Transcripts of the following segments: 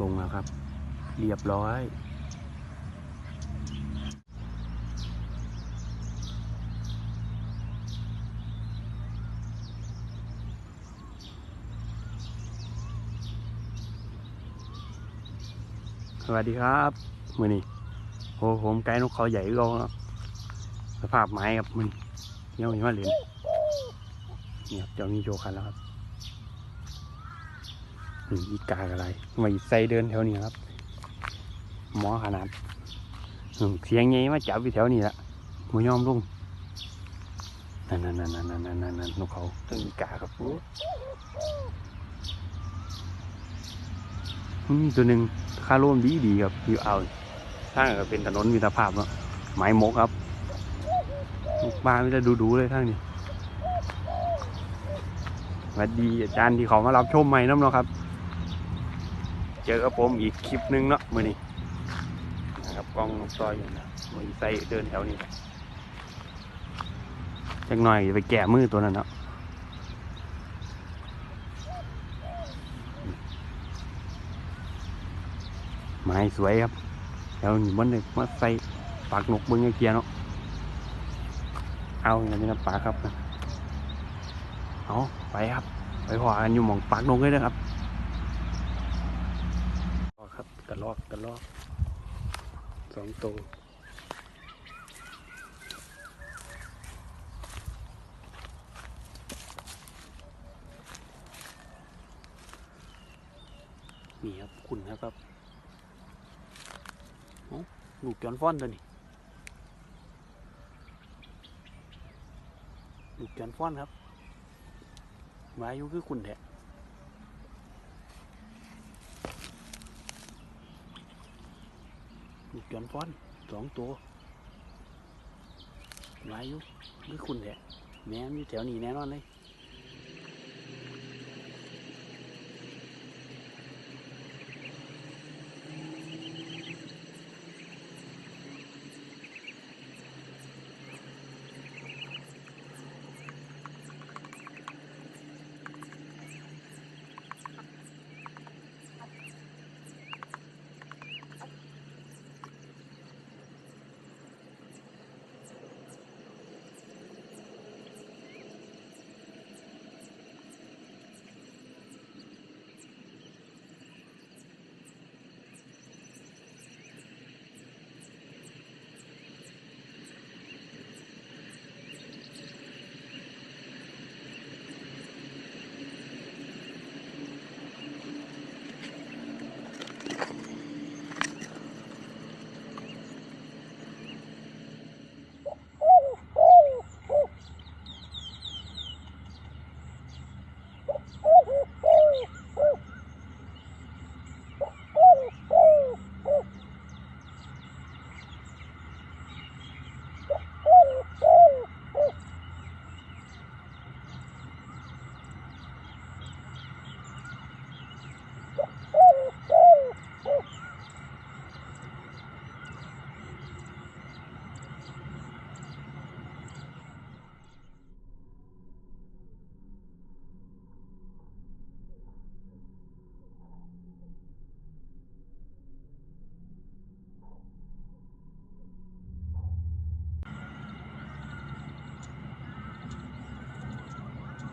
ลงแล้วครับ เรียบร้อยสวัสดีครับมือนี้โอ้ผมไกด์นกเขาใหญ่ก็สภาพไม้ครับมันเงี้ยวหิมะเหรียญนี่ครับเจ้ามีโจคันแล้วครับ นี่อีกากอะไรมาใส่เดินแถวนี้ครับ หมอขนาดเสียงไงมาจับอยู่แถวนี้ละมยอมลงนั่นนั่นนั่นนั่นนั่นนั่นนั่นนกเขาตึงอีกาครับมีตัวหนึ่งคาร่มดีดีๆครับอยู่เอาทางก็เป็นถนนมิตรภาพเนาะไม้มกครับบ้านไม่ได้ดูๆเลยทางนี้สวัสดีอาจารย์ที่เขามารับชมใหม่น้ำเนาะครับ เจอกับผมอีกคลิปหนึงเนาะมือนี้นะครับกล้องซอยอยู่นะมือใส่เดินแถวนี้จักหน่อยไปแก่มือตัวนั้นเนาะไม้สวยครับแถวนี้มันเลยมาใส่ปากนกเบิ้งไอ้เกียเนาะเอาอย่างนี้นะปากครับนะเอาไปครับ ไปพอกันอยู่หมองปากนกเลยนะครับ ครับกระ ลอกกระลอกสองตัวนี่ครับคุณนะครับเอ้ลูกจอนฟ้อนตัวนี้ลูกจอนฟ้อนครับวาอยุคือคุณแท้ ลูก จอนฟ้อนสองตัวหลายอยู่คือคุณแหละแม่มนอยู่แถวนี้แน่นอนเลย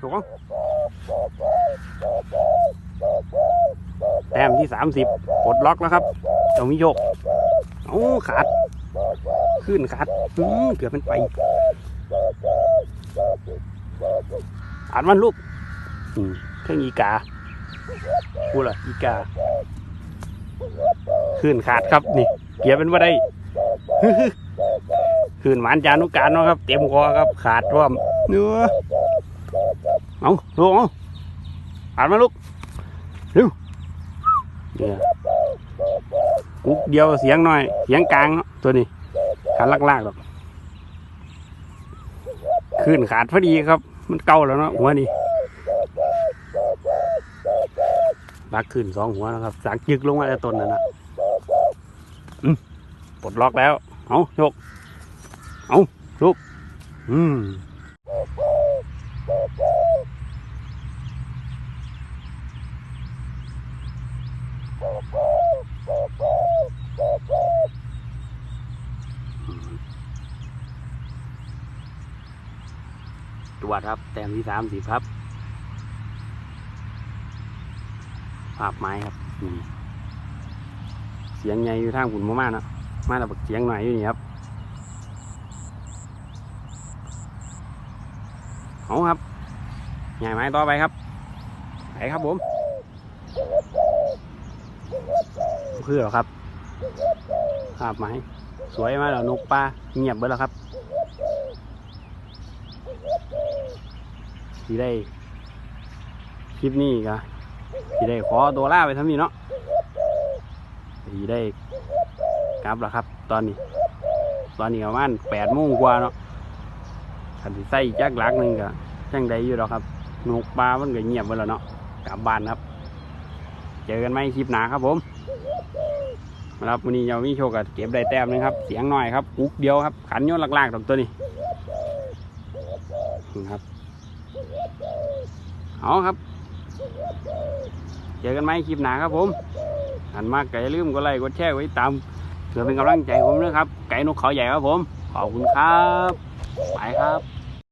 ถูกต้องแต้มที่สามสิบปลดล็อกแล้วครับเอามีโยกเอาขาด ขึ้นขาดเกือบเป็นไปอ่านมันลูกเครื่องอีกาพูดละอีกา ขึ้นขาดครับนี่เกียร์เป็นว่าได้ ขึ้นหวานจานุการเนาะครับ เต็มคอครับ ขาดร่วมเนื้อเอาลูกเอาอ่านมาลูกเร็วเนี่ยกุ๊กเดียวเสียงหน่อย เสียงกลางเนาะตัวนี้ขาลากๆหรอกขึ้นขาดพอดีครับ มันเก่าแล้วเนาะหัวนี่บักขึ้นสองหัวนะครับ สักยึกลงมาแต่ต้นนั่นนะอืม ปลดล็อกแล้ว เอาโยกเอาลูกอืมตรวจครับ แต้มที่สามสิบครับ ภาพไม้ครับ เสียงใหญ่อยู่ทางหุ่นมากๆนะ มาแล้วบักเสียงหน่อยอยู่นี่ครับเอาครับใหญ่ไม้ต่อไปครับไปครับผมเพื่อครับภาพไม้สวยมากแล้วนกปลาเงียบเบิดแล้วครับที่ได้คลิปนี้ก็ที่ได้ขอตัวล่าไปทำนี้เนาะที่ได้ กลับแล้วครับ ตอนนี้ ตอนนี้ประมาณแปดโมงกว่าเนาะคันใส่จักหลักหนึ่งก็จังใดอยู่หรอกครับนกปลามันก็เงียบไปแล้วเนาะกลับบ้านครับ เจอกันไหมคลิปหนาครับผมครับวันนี้เรามีโชว์กับเก็บได้แต้มหนึงครับ เสียงหน่อยครับกุ๊กเดียวครับ ขันโยนหลักๆตรงตัวนี้นะครับเอาครับ เจอกันไหมคลิปหนาครับผมหันมากไก่าลืมกดไลค์กดแชร์ไว้ตาม เพื่อเป็นกำลังใจผมนะครับ ไก่นกเขาใหญ่ครับผม ขอบคุณครับ ไปครับ